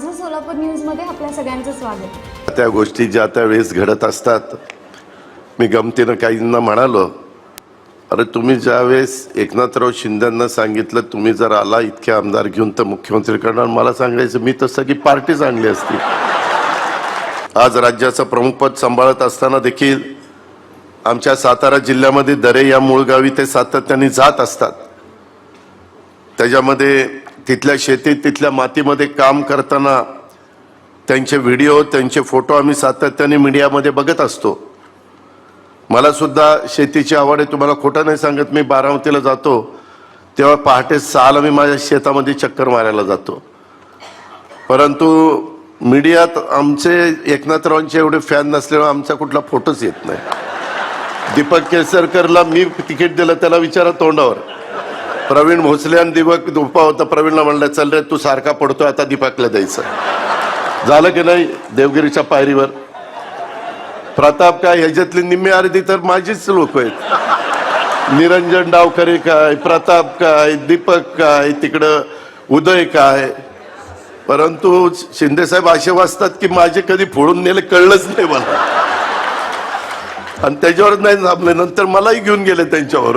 सोलापूर न्यूजमध्ये आपल्या सगळ्यांचं स्वागत. त्या गोष्टी ज्या त्या वेळेस घडत असतात मी गमतीनं काहींना म्हणालो अरे तुम्ही ज्यावेळेस एकनाथराव शिंदेंना सांगितलं तुम्ही जर आला इतके आमदार घेऊन तर मुख्यमंत्री करणार मला सांगायचं मी तर सगळी पार्टीच आणली असती. आज राज्याचं प्रमुखपद सांभाळत असताना देखील आमच्या सातारा जिल्ह्यामध्ये दरे या मूळ गावी ते सातत्याने जात असतात. त्याच्यामध्ये तिथल्या शेतीत तिथल्या मातीमध्ये काम करताना त्यांचे व्हिडिओ त्यांचे फोटो आम्ही सातत्याने मीडियामध्ये बघत असतो. मला सुद्धा शेतीची आवड आहे. तुम्हाला खोटं नाही सांगत मी बारामतीला जातो. तेव्हा पहाटे सहाला मी माझ्या शेतामध्ये चक्कर मारायला जातो. परंतु मीडियात आमचे एकनाथरावांचे एवढे फॅन नसल्यामुळे आमचा कुठला फोटोच येत नाही. दीपक केसरकरला मी तिकीट दिलं त्याला विचारा तोंडावर. प्रवीण भोसले आणि दीपक दुपा होता. प्रवीणला म्हणलं चल रे तू सारखा पडतोय आता दीपकला द्यायचं. झालं की नाही? देवगिरीच्या पायरीवर. प्रताप काय ह्याच्यातली निम्मी अर्धी तर माझीच लोक आहेत. निरंजन डावकरे काय प्रताप काय दीपक काय तिकडं उदय काय. परंतु शिंदेसाहेब असे वाचतात की माझे कधी फोडून नेले कळलंच नाही मला. आणि त्याच्यावर नाही थांबले नंतर मलाही घेऊन गेले त्यांच्यावर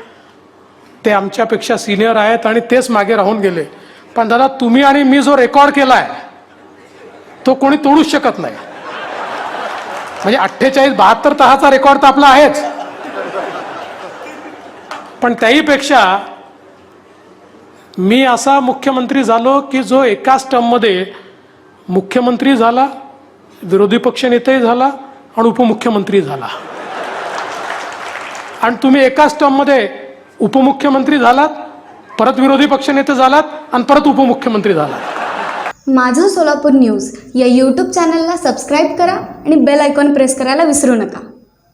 ते आमच्यापेक्षा सिनियर आहेत आणि तेच मागे राहून गेले. पण दादा तुम्ही आणि मी जो रेकॉर्ड केला आहे तो कोणी तोडूच शकत नाही. म्हणजे अठ्ठेचाळीस बहात्तर तहाचा रेकॉर्ड तर आपला आहेच. पण त्याहीपेक्षा मी असा मुख्यमंत्री झालो की जो एकाच टर्ममध्ये मुख्यमंत्री झाला विरोधी पक्षनेताही झाला आणि उपमुख्यमंत्री झाला. आणि तुम्ही एकाच टर्ममध्ये उपमुख्यमंत्री झालात परत विरोधी पक्षनेते झालात आणि परत उपमुख्यमंत्री झालात. माझं सोलापूर न्यूज या यूट्यूब चॅनलला सबस्क्राईब करा आणि बेल आयकॉन प्रेस करायला विसरू नका.